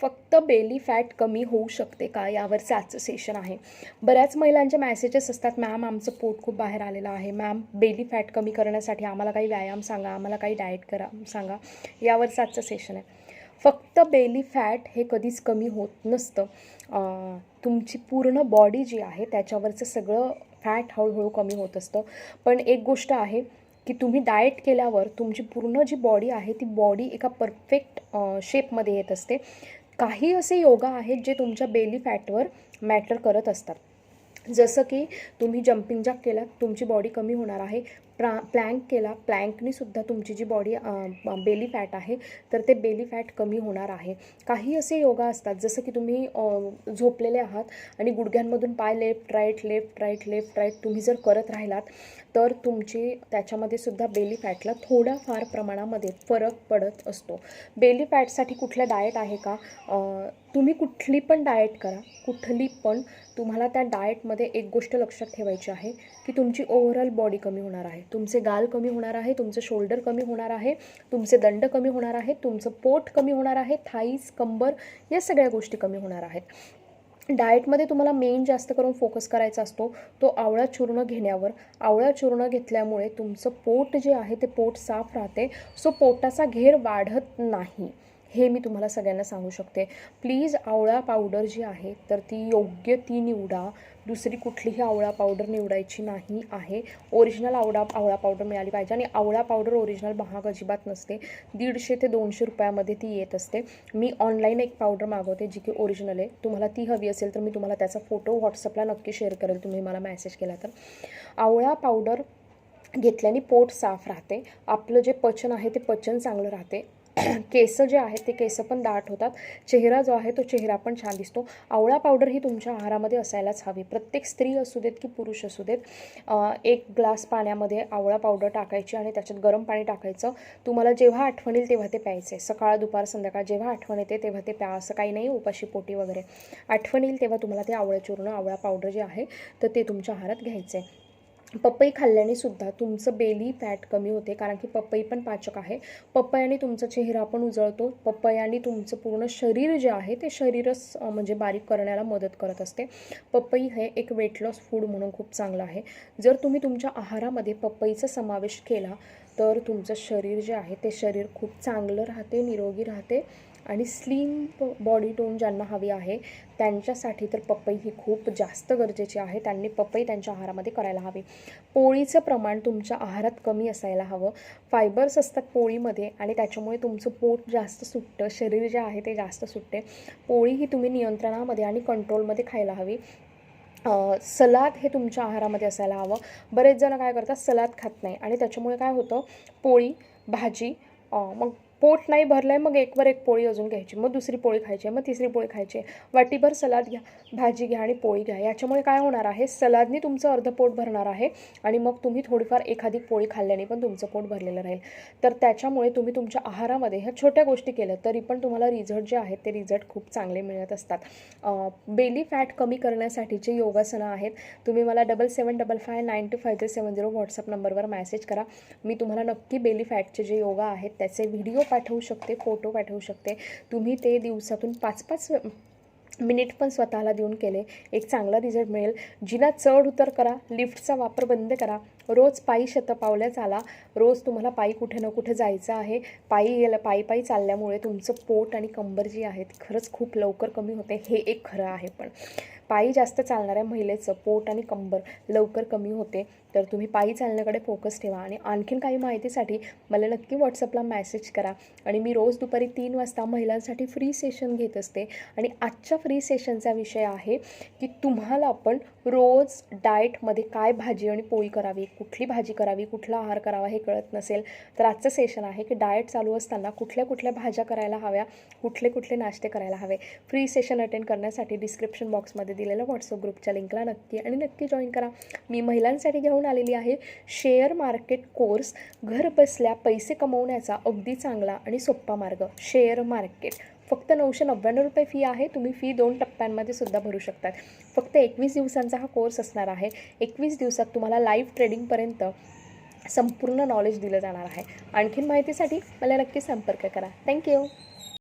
फक्त belly fat कमी होऊ शकते का? यावरचं आजचं सेशन आहे. बऱ्याच महिलांचे मॅसेजेस असतात मॅम आमचं पोट खूप बाहेर आलेलं आहे. मॅम बेली फॅट कमी करण्यासाठी आम्हाला काही व्यायाम सांगा. आम्हाला काही डाएट करा सांगा. यावरचं आजचं सेशन आहे. फक्त बेली फॅट हे कधीच कमी होत नसतं. तुमची पूर्ण बॉडी जी आहे त्याच्यावरचं सगळं फॅट हळूहळू कमी होत असतं. पण एक गोष्ट आहे की तुम्ही डाएट केल्यावर तुमची पूर्ण जी बॉडी आहे ती बॉडी एका परफेक्ट शेपमध्ये येत असते. काही असे योगा आहेत जे तुमच्या बेली फॅटवर मॅटर करत असतात. जसं की तुम्ही जम्पिंग जॅक केलात तुमची बॉडी कमी होणार आहे. प्रा प्लँक केला प्लँकनीसुद्धा तुमची जी बॉडी बेली फॅट आहे तर ते बेली फॅट कमी होणार आहे. काही असे योगा असतात जसं की तुम्ही झोपलेले आहात आणि गुडघ्यांमधून पाय left right left right left right तुम्ही जर करत राहिलात तर तुमची त्याच्यामध्ये सुद्धा बेली फॅटला थोड्याफार प्रमाणामध्ये फरक पडत असतो. बेली फॅटसाठी कुठला डाएट आहे का? तुम्ही कुठली पण डाएट करा. कुठली पण तुम्हाला त्या डाएटमध्ये एक गोष्ट लक्षात ठेवायची आहे की तुमची ओव्हरऑल बॉडी कमी होणार आहे. तुमचे गाल कमी होणार आहे तुमचं शोल्डर कमी होणार आहे तुमचे दंड कमी होणार आहे तुमचं पोट कमी होणार आहे थाईज कंबर या सगळ्या गोष्टी कमी होणार आहेत. डाएटमध्ये तुम्हाला मेन जास्त करून फोकस करायचा असतो तो आवळा चूर्ण घेण्यावर. आवळा चूर्ण घेतल्यामुळे तुमचं पोट जे आहे ते पोट साफ राहते. सो पोटाचा घेर वाढत नाही. हे मी तुम्हाला सगळ्यांना सांगू शकते. प्लीज आवळा पावडर जी आहे तर ती योग्य ती निवडा. दुसरी कुठलीही आवळा पावडर निवडायची नाही आहे. ओरिजिनल आवळा आवळा पावडर मिळाली पाहिजे आणि आवळा पावडर ओरिजिनल महाग अजिबात नसते. दीडशे ते दोनशे रुपयामध्ये ती येत असते. मी ऑनलाईन एक पावडर मागवते जी की ओरिजिनल आहे. तुम्हाला ती हवी असेल तर मी तुम्हाला त्याचा फोटो व्हॉट्सअपला नक्की शेअर करेल. तुम्ही मला मेसेज केला तर. आवळा पावडर घेतल्याने पोट साफ राहते. आपलं जे पचन आहे ते पचन चांगलं राहते. केस जे आहेत ते केस पण दाट होतात. चेहरा जो आहे तो चेहरा पण छान दिसतो. आवळा पावडर ही तुमच्या आहारामध्ये असायलाच हवी. प्रत्येक स्त्री असू देत की पुरुष असू देत एक ग्लास पाण्यामध्ये आवळा पावडर टाकायची आणि त्याच्यात गरम पाणी टाकायचं. तुम्हाला जेव्हा आठवण येईल तेव्हा ते प्यायचे. सकाळ दुपार संध्याकाळ जेव्हा आठवण येते तेव्हा ते प्या. असं काही नाही उपाशी पोटी वगैरे. आठवण येईल तेव्हा तुम्हाला ते आवळा चूर्ण आवळा पावडर जे आहे तर ते तुमच्या आहारात घ्यायचं. आहे पपई खाल्ल्याने सुद्धा तुमचं बेली फॅट कमी होते कारण की पपई पण पाचक आहे. पपयाने तुमचा चेहरा पण उजळतो. पपयाने तुमचं पूर्ण शरीर जे आहे ते शरीरच म्हणजे बारीक करण्याला मदत करत असते. पपई हे एक वेट लॉस फूड म्हणून खूप चांगलं आहे. जर तुम्ही तुमच्या आहारामध्ये पपईचा समावेश केला तर तुमचं शरीर जे आहे ते शरीर खूप चांगलं राहते निरोगी राहते. आणि स्लिम बॉडी टोन ज्यांना हवी आहे त्यांच्यासाठी तर पपई ही खूप जास्त गरजेची आहे. त्यांनी पपई त्यांच्या आहारामध्ये करायला हवी. पोळीचं प्रमाण तुमच्या आहारात कमी असायला हवं. फायबर्स असतात पोळीमध्ये आणि त्याच्यामुळे तुमचं पोट जास्त सुटतं. शरीर जे आहे ते जास्त सुटते. पोळी ही तुम्ही नियंत्रणामध्ये आणि कंट्रोलमध्ये खायला हवी. सलाद हे तुमच्या आहारामध्ये असायला हवं. बरेच जण काय करतात? सलाद खात नाही. आणि त्याच्यामुळे काय होतं? पोळी भाजी मग पोट नाही भरलं आहे मग एकवर एक पोळी अजून घ्यायची. मग दुसरी पोळी खायची मग तिसरी पोळी खायची वाटीभर सलाद घ्या भाजी घ्या आणि पोळी घ्या. याच्यामुळे काय होणार आहे सलादनी तुमचं अर्ध पोट भरणार आहे आणि मग तुम्ही थोडीफार एखादी पोळी खाल्ल्याने पण तुमचं पोट भरलेलं राहील. तर त्याच्यामुळे तुम्ही तुमच्या आहारामध्ये ह्या छोट्या गोष्टी केल्या तरी पण तुम्हाला रिझल्ट जे आहेत ते रिझल्ट खूप चांगले मिळत असतात. बेली फॅट कमी करण्यासाठीचे योगासनं आहेत. तुम्ही मला double seven double five nine two five three seven zero WhatsApp नंबरवर मॅसेज करा. मी तुम्हाला नक्की बेली फॅटचे जे योगा आहेत त्याचे व्हिडिओ पाठवू शकते फोटो पाठवू शकते. तुम्ही ते दिवसातून पाच पाच मिनिट पण स्वतःला देऊन केले. एक चांगला रिझल्ट मिळेल. जिना चढ उतर करा लिफ्टचा वापर बंद करा. रोज पायी शतपावल्या चाला. रोज तुम्हाला पायी कुठे ना कुठे जायचं आहे. पायी गेलं पायी पायी चालल्यामुळे तुमचं पोट आणि कंबर जी आहे ती खरंच खूप लवकर कमी होते. हे एक खरं आहे पण. पायी जास्त चालणाऱ्या महिलेचं पोट आणि कंबर लवकर कमी होते. तर तुम्ही पायी चालण्याकडे फोकस ठेवा आणि आणखीन काही माहितीसाठी मला नक्की व्हॉट्सअपला मॅसेज करा. आणि मी रोज दुपारी तीन वाजता महिलांसाठी फ्री सेशन घेत असते. आणि आजच्या फ्री सेशनचा विषय आहे की तुम्हाला आपण रोज डाएटमध्ये काय भाजी आणि पोळी करावी कुठली भाजी करावी कुठला आहार करावा हे कळत नसेल तर आजचं सेशन आहे की डाएट चालू असताना कुठल्या कुठल्या भाज्या करायला हव्या कुठले कुठले नाश्ते करायला हवे. फ्री सेशन अटेंड करण्यासाठी डिस्क्रिप्शन बॉक्समध्ये दिलेल्या व्हॉट्सअप ग्रुपच्या लिंकला नक्की आणि नक्की जॉईन करा. मी महिलांसाठी घेऊन आलेली आहे. शेअर मार्केट कोर्स घर बसल्या पैसे कमवण्याचा अगदी चांगला आणि सोप्पा मार्ग. शेअर मार्केट फक्त नऊशे नव्याण्णव रुपये फी आहे. तुम्ही फी दोन टप्प्यांमध्ये सुद्धा भरू शकतात. फक्त एकवीस दिवसांचा हा कोर्स असणार आहे. एकवीस दिवसात तुम्हाला लाईव्ह ट्रेडिंगपर्यंत संपूर्ण नॉलेज दिलं जाणार आहे. आणखीन माहितीसाठी मला नक्की संपर्क करा. थँक्यू